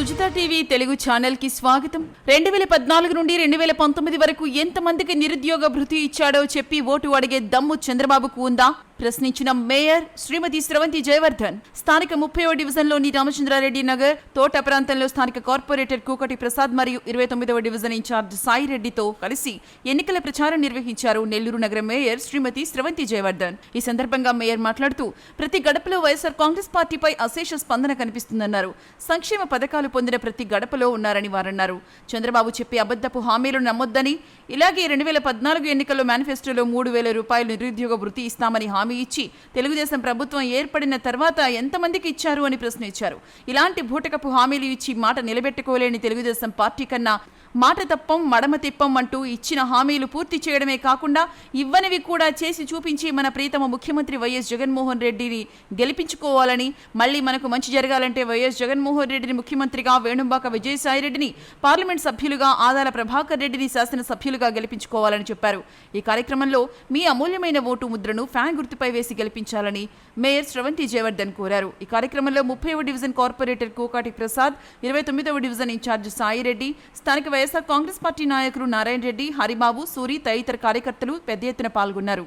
Sujitha TV Telugu ఛానల్కి స్వాగతం. రెండు వేల పద్నాలుగు నుండి రెండు వేల పంతొమ్మిది వరకు ఎంతమందికి నిరుద్యోగ భృతి ఇచ్చాడో చెప్పి ఓటు అడిగే దమ్ము చంద్రబాబుకు ఉందా? ప్రశ్నించిన మేయర్ శ్రీమతి స్రవంతి జయవర్ధన్ స్థానిక ముప్పై డివిజన్లోని రామచంద్రారెడ్డి నగర్ తోట ప్రాంతంలో స్థానిక కార్పొరేటర్ కూకటి ప్రసాద్ మరియు ఇరవై తొమ్మిదవ డివిజన్ ఇన్ఛార్జ్ సాయిరెడ్డితో కలిసి ఎన్నికల ప్రచారం నిర్వహించారు నెల్లూరు నగర మేయర్ శ్రీమతి స్రవంతి జయవర్ధన్. ఈ సందర్భంగా మేయర్ మాట్లాడుతూ ప్రతి గడపలో వైఎస్ఆర్ కాంగ్రెస్ పార్టీపై అశేష స్పందన కనిపిస్తుందన్నారు. సంక్షేమ పథకాలు పొందిన ప్రతి గడపలో ఉన్నారని వారన్నారు. చంద్రబాబు చెప్పే అబద్ధపు హామీలు నమ్మొద్దని ఇలాగే రెండు వేల పద్నాలుగు ఎన్నికల్లో మేనిఫెస్టోలో మూడు వేల రూపాయలు నిరుద్యోగ వృత్తి ఇస్తామని హామీ ఇచ్చి తెలుగుదేశం ప్రభుత్వం ఏర్పడిన తర్వాత ఎంతమందికి ఇచ్చారు అని ప్రశ్నించారు. ఇలాంటి బూటకపు హామీలు ఇచ్చి మాట నిలబెట్టుకోలేని తెలుగుదేశం పార్టీ కన్నా మాట తప్పం మడమ తిప్పం అంటూ ఇచ్చిన హామీలు పూర్తి చేయడమే కాకుండా ఇవ్వనివి కూడా చేసి చూపించి మన ప్రీతమ ముఖ్యమంత్రి వైఎస్ జగన్మోహన్ రెడ్డిని గెలిపించుకోవాలని మళ్ళీ మనకు మంచి జరగాలంటే వైఎస్ జగన్మోహన్ రెడ్డిని ముఖ్యమంత్రిగా వేణుంబాక విజయసాయిరెడ్డిని పార్లమెంట్ సభ్యులుగా ఆదాల ప్రభాకర్ రెడ్డిని శాసనసభ్యులుగా గెలిపించుకోవాలని చెప్పారు. ఈ కార్యక్రమంలో మీ అమూల్యమైన ఓటు ముద్రను ఫ్యాన్ గుర్తుపై వేసి గెలిపించాలని మేయర్ శ్రవంతి జయవర్ధన్ కోరారు. ఈ కార్యక్రమంలో ముప్పైవ డివిజన్ కార్పొరేటర్ కోకాటి ప్రసాద్ ఇరవై తొమ్మిదవ డివిజన్ ఇన్ఛార్జ్ సాయిరెడ్డి స్థానిక వైఎస్సార్ కాంగ్రెస్ పార్టీ నాయకులు నారాయణ రెడ్డి హరిబాబు సూరి తదితర కార్యకర్తలు పెద్ద ఎత్తున పాల్గొన్నారు.